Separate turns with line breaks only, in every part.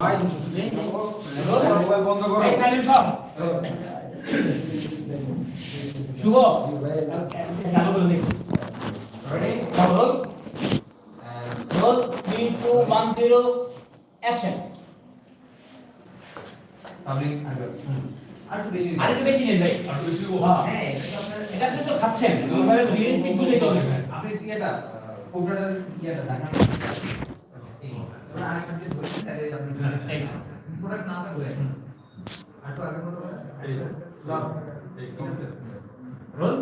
Mobile বন্ধ করো
এই সাইলেন্ট সব শুভ চালু করে দেখি রোল রোল 3 2 1 0 অ্যাকশন
পাবলিক আর একটু বেশি
আরেকটু বেশি নেন ভাই
আর বেশি
হ্যাঁ
হ্যাঁ এটা
তো খাচ্ছেন ওইভাবে রিয়েলিস্টিক বুঝে
আপনি ইয়েটা কোবরাটার ইয়েটা দেখান এই এবার আরেকটা দিয়ে ধরুন তাহলে আপনি
এই
প্রোডাক্ট নামটা বলে আর তো আগে মতো
এই এই কনসেপ্ট
রোল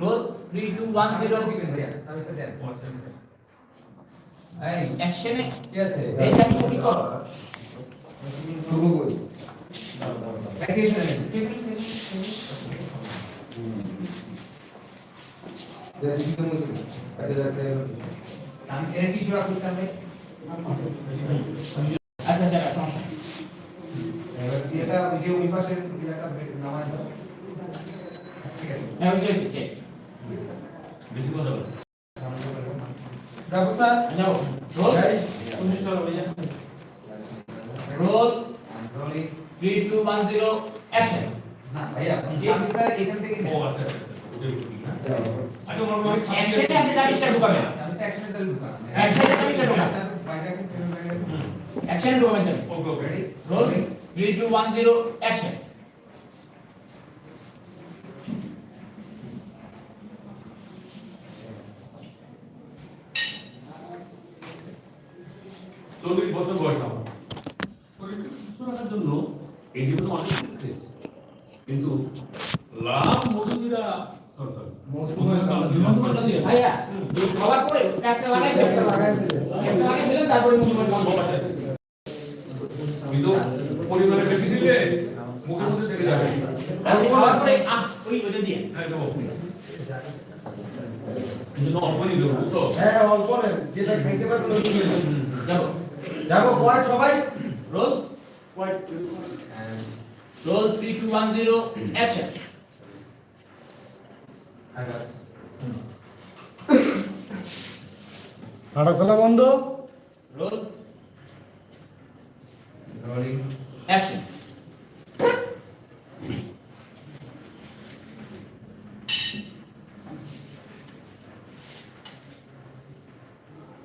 রোল 3 2 1
জিরো
0
দিবেন ভাইয়া আমি সাথে
আচ্ছা
এই
অ্যাকশনে
কি আছে।
এই চাবি কি করো।
শুরু করি।
ভ্যাকেশন
দেখি কি মুশকিল আচ্ছা দেখে
আমি এর কিছু রাখতে হবে
আচ্ছা আচ্ছা সমস্যা
এবার এটা ওই যে ওই পাশের একটা নামায় দাও ঠিক আছে।
হ্যাঁ বুঝে গেছি
বেশি কথা বলো।
যাব স্যার।
যাও রোল?
এই,
তুমি ভাইয়া রোল
রোলিং
3 2 1 0 অ্যাকশন।
না ভাইয়া আমি স্যার এখান থেকে
ও আচ্ছা আচ্ছা। আচ্ছা মনে
অ্যাকশনে আপনি চাবিটা ঢুকাবেন।
আমি তো অ্যাকশনাল ঢুকা
Action এ আমি সেটা ঢুকা।
বাইরে
অ্যাকশনে ঢুকাবেন চাবি
ওকে ওকে
রেডি
রোল 3 2 1 0
বছর বয়স আমার। শরীরকে সুস্থ রাখার জন্য এই জীবনে অনেক কিছু কিন্তু লাভ
এই খাবার পরে একটা লাগাই
একটা লাগাই দিলে।
একটা লাগাই দিলেন তারপরে মুখে করে কাম
কিন্তু পরিমাণে বেশি দিলে মুখের মধ্যে থেকে যাবে
আর খাবার পরে আহ ওই ওটা দিয়ে।
হ্যাঁ দেবো কিন্তু দেবো
হ্যাঁ অল্প যেটা খাইতে পারবেন
যাব।
যাব কয় সবাই।
রোল? রোল 3 2 1 0 অ্যাকশন
হাঁটাচলা বন্ধ
রোল
রোলিং
অ্যাকশন
লক করে দাও ভাইয়া
হ্যাঁ ওরা বলব
এত করা দরকার ভাই খালি একটা লাগাই দেন আর কিছু না
গেলে মনোযোগ
ও আচ্ছা হয়ে যায়
মানে নিয়ে দিলে শেষ এই যে এই যে
লাগালে দরকার
ছোট্ট সরিষার পাতা।
ভাই এমনি দরকার নেই তো দিলেই পারে।
ভাইয়া আছে
কোনো লাগালে দরকার নেই আমরা
চেষ্টা করবে, ভাই সবাই বলবে,
হ্যাঁ ওই যে
কথা বলতে হবে না। তাহলে তোমাদের এই সত্যি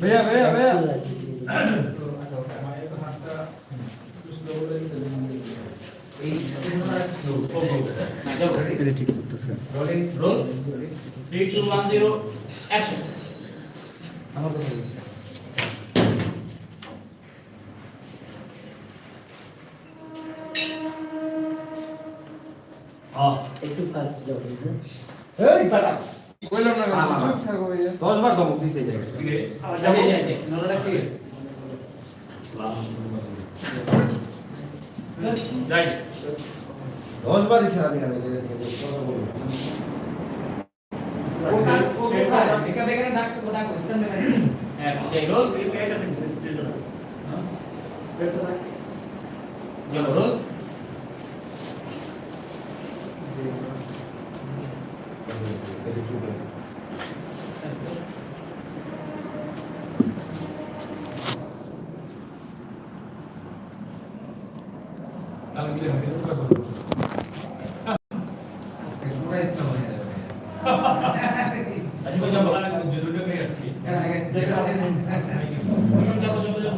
ভাইয়া ভাইয়া ভাইয়া
এই
এটা ঠিক করতেছে।
রোলিং
রোল 3 2 1 0 অ্যাকশন
আমার কথা
একটু ফাস্ট যাও হ্যাঁ
এই বেটা
কইলাম না
চুপ থাকো ভাইয়া দশ বার ধমক দিছে এই জায়গায়
ঠিক আছে
যাব যাই যাই
কি
যাই
দশ বার ইশারা দিলাম এই জায়গায় থেকে, কথা বলুন
ওটা ওটা একা বেগানে ডাক তো ডাক ইস্তান বেগানে
হ্যাঁ যাই রোল যাব রোল
তাহলে গিয়ে হাতে কথা বলব
পুরো ইস্তান হয়ে যাবে
আজকে যাব
যে দুটো খেয়ে আসছি
যাব যাব যাব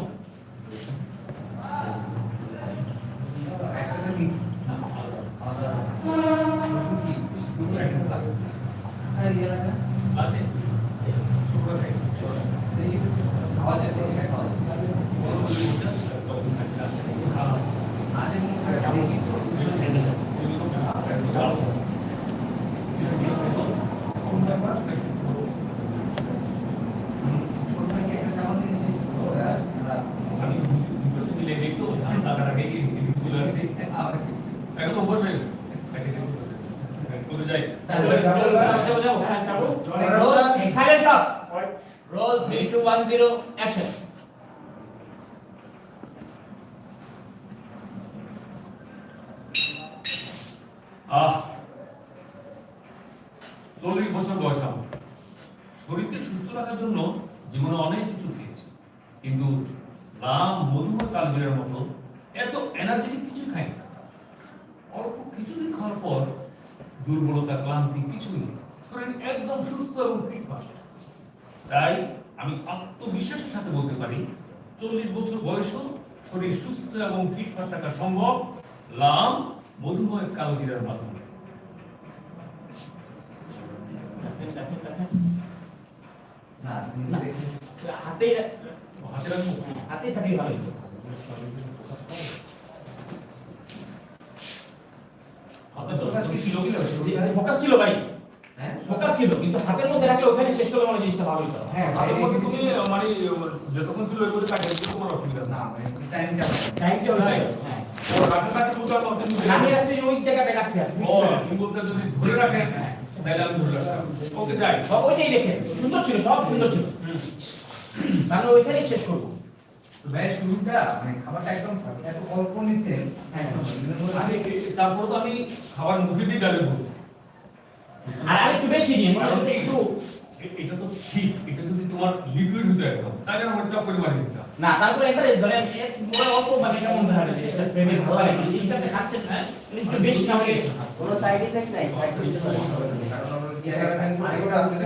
একসাথে মিক্স আলাদা রসুন কি দুটো একটা কাজ স্যার ইয়ে লাগা
আতে শুক্র খাই
দেশি খাওয়া যায় দেশি খাওয়া যায় আজ আমি দেশি
আমি মিলে অভ্যাস হয়ে গেছে। ওকে যাই।
যাব যাব যাব যাব roll silent shot roll 3 2 1 0 action
ah. চল্লিশ বছর বয়স আমার। শরীরকে সুস্থ রাখার জন্য জীবনে অনেক কিছু খেয়েছি। কিন্তু রাম মধুময় কালবীরের মতো এত এনার্জেটিক কিছু খাই না অল্প কিছুদিন খাওয়ার পর দুর্বলতা ক্লান্তি কিছুই নেই। শরীর একদম সুস্থ এবং ফিটফাট তাই আমি আত্মবিশ্বাসের সাথে বলতে পারি চল্লিশ বছর বয়সেও শরীর সুস্থ এবং ফিটফাট থাকা সম্ভব। লাম মধুময় কালজিরার মাধ্যমে।
হাতে
হাতে
থাকলে ভালো
তো
কিলো কিলো
ফোকাস ছিল ভাই।
হ্যাঁ?
ফোকাস ছিল কিন্তু হাতের মধ্যে রাখলে ওখানে শেষ করলে মনে হয় জিনিসটা
হ্যাঁ
হাতের মধ্যে তুমি মানে যতক্ষণ ছিল ওই করে কাটে তোমার অসুবিধা
না মানে টাইমটা
টাইমটা হয়ে হ্যাঁ। আমি আসলে ওই জায়গাটা রাখতে
ও তুমি বলতে যদি ধরে রাখেন তাহলে আমি ধরে রাখতাম। ওকে যাই।
সব ওইটাই রেখে সুন্দর ছিল সব সুন্দর ছিল। তাহলে ওইখানেই শেষ করব।
তো ভাই শুরুটা মানে খাবারটা একদম এত অল্প নিছেন
হ্যাঁ।
আমি এ- তারপর তো আমি খাবার মুখে দিয়ে ডালে বলছি
আর আরেকটু বেশি নিয়ে মনে
কারণ
হচ্ছে
কি?
একটু
এটা তো ঠিক এটা যদি তোমার লিকুইড হতো একদম তাহলে আমার চাপ করে দিতাম।
না তারপরে এখানে ধরেন এক মোড়ে অল্প মানে কেমন ধরা এটা ফ্রেমে ভালো লাগে জিনিসটাতে খাচ্ছেন একটু বেশি না হলে
কোনো সাইড ইফেক্ট নাই
কারণ আমরা কি করেন এগুলো আপনি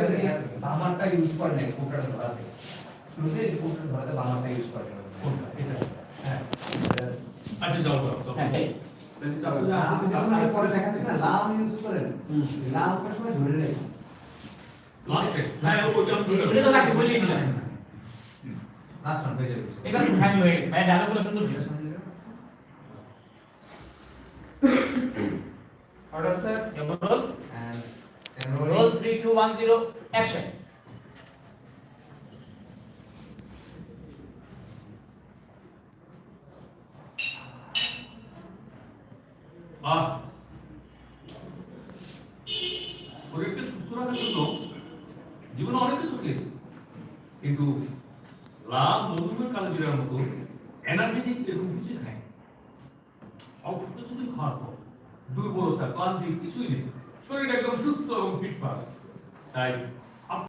বামারটা ইউজ করেন না কোকটা ধরাতে। শুরুতে কোকটা ধরাতে বামারটা ইউজ করেন
কোনটা? এটা।
হ্যাঁ।
আচ্ছা যাও যাও যাও।
হ্যাঁ তাই।
আপনি পরে দেখাচ্ছেন না লাম ইউজ করেন। লাম সময় ধরে নেই
লাস্টে হ্যাঁ ওইটা আমি ধরে
তো তাকে বলিয়ে দিলাম
লাস্ট ওয়ান পেজে
এটা হয়ে গেছে। ভাই সুন্দর ছিল। 3 2 1 0 অ্যাকশন
আহ শরীরকে সুস্থ রাখার জন্য জীবনে অনেক কিছু খেয়েছি কিন্তু লাভ মধুমের কালোজিরার মতো এনার্জেটিক এরকম কিছু খায় অল্প কিছুদিন খাওয়ার পর দুর্বলতা, ক্লান্তি, কিছুই নেই শরীর একদম সুস্থ এবং ফিটফাট তাই